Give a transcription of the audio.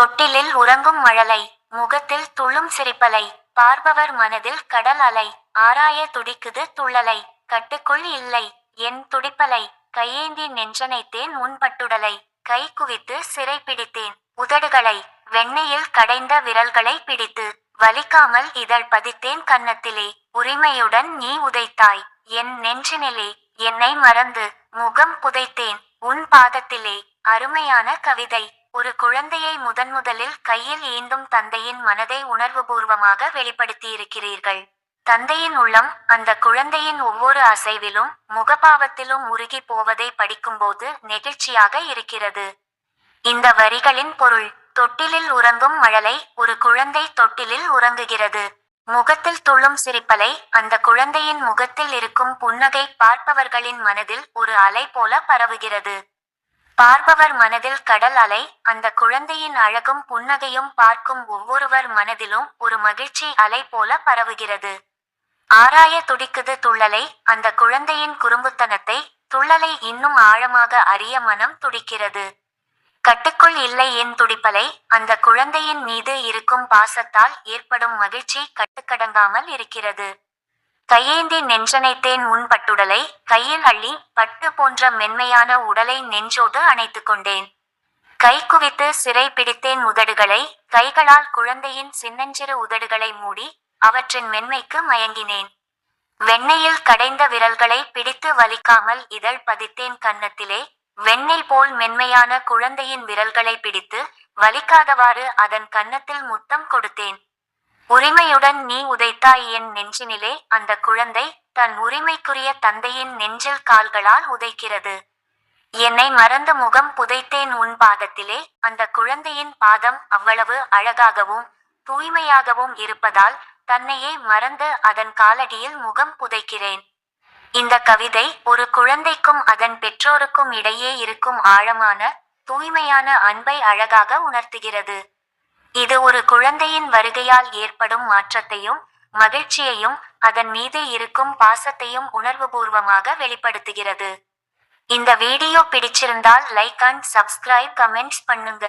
தொட்டிலில் உறங்கும் மழலை முகத்தில் துள்ளும் சிரிப்பலை பார்ப்பவர் மனதில் கடல் அலை ஆராய துடிக்குது துள்ளலை கட்டுக்குள் இல்லை என் துடிப்பலை கையேந்தி நெஞ்சனைத்தேன் உன் பட்டுடலை கை குவித்து சிறை பிடித்தேன் உதடுகளை வெண்ணெயில் கடைந்த விரல்களை பிடித்து வலிக்காமல் இதழ் பதித்தேன் கன்னத்திலே உரிமையுடன் நீ உதைத்தாய் என் நெஞ்சினிலே என்னை மறந்து முகம் புதைத்தேன் உன் பாதத்திலே அருமையான கவிதை. ஒரு குழந்தையை முதன்முதலில் கையில் ஏந்தும் தந்தையின் மனதை உணர்வுபூர்வமாக வெளிப்படுத்தியிருக்கிறீர்கள். தந்தையின் உள்ளம் அந்த குழந்தையின் ஒவ்வொரு அசைவிலும் முகபாவத்திலும் உருகி போவதை படிக்கும்போது நெகிழ்ச்சியாக இருக்கிறது. இந்த வரிகளின் பொருள் தொட்டிலில் உறங்கும் மழலை ஒரு குழந்தை தொட்டிலில் உறங்குகிறது. முகத்தில் துள்ளும் சிரிப்பலை அந்த குழந்தையின் முகத்தில் இருக்கும் புன்னகை பார்ப்பவர்களின் மனதில் ஒரு அலை போல பரவுகிறது. பார்ப்பவர் மனதில் கடல் அலை அந்த குழந்தையின் அழகும் புன்னகையும் பார்க்கும் ஒவ்வொருவர் மனதிலும் ஒரு மகிழ்ச்சி அலை போல பரவுகிறது. ஆராய துடிக்குது துள்ளலை அந்த குழந்தையின் குறும்புத்தனத்தை துள்ளலை இன்னும் ஆழமாக அறிய மனம் துடிக்கிறது. கட்டுக்குள் இல்லை என் துடிப்பலை அந்த குழந்தையின் மீது இருக்கும் பாசத்தால் ஏற்படும் மகிழ்ச்சி கட்டுக்கடங்காமல் இருக்கிறது. கையேந்தி நெஞ்சனைத்தேன் உன் பட்டுடலை கையில் அள்ளி பட்டு போன்ற மென்மையான உடலை நெஞ்சோடு அணைத்து கொண்டேன். கை குவித்து சிறை பிடித்தேன் உதடுகளை கைகளால் குழந்தையின் சின்னஞ்சிறு உதடுகளை மூடி அவற்றின் மென்மைக்கு மயங்கினேன். வெண்ணையில் கடைந்த விரல்களை பிடித்து வலிக்காமல் இதழ் பதித்தேன் கன்னத்திலே வெண்ணெய் போல் மென்மையான குழந்தையின் விரல்களை பிடித்து வலிக்காதவாறு அதன் கன்னத்தில் முத்தம் கொடுத்தேன். உரிமையுடன் நீ உதைத்தாய் என் நெஞ்சினிலே அந்த குழந்தை தன் உரிமைக்குரிய தந்தையின் நெஞ்சில் கால்களால் உதைக்கிறது. என்னை மறந்து முகம் புதைத்தேன் உன் பாதத்திலே அந்த குழந்தையின் பாதம் அவ்வளவு அழகாகவும் தூய்மையாகவும் இருப்பதால் தன்னையே மறந்து அதன் காலடியில் முகம் புதைக்கிறேன். இந்த கவிதை ஒரு குழந்தைக்கும் அதன் பெற்றோருக்கும் இடையே இருக்கும் ஆழமான தூய்மையான அன்பை அழகாக உணர்த்துகிறது. இது ஒரு குழந்தையின் வருகையால் ஏற்படும் மாற்றத்தையும் மகிழ்ச்சியையும் அதன் மீது இருக்கும் பாசத்தையும் உணர்வுபூர்வமாக வெளிப்படுத்துகிறது. இந்த வீடியோ பிடிச்சிருந்தால் லைக் அண்ட் சப்ஸ்கிரைப் கமெண்ட்ஸ் பண்ணுங்க.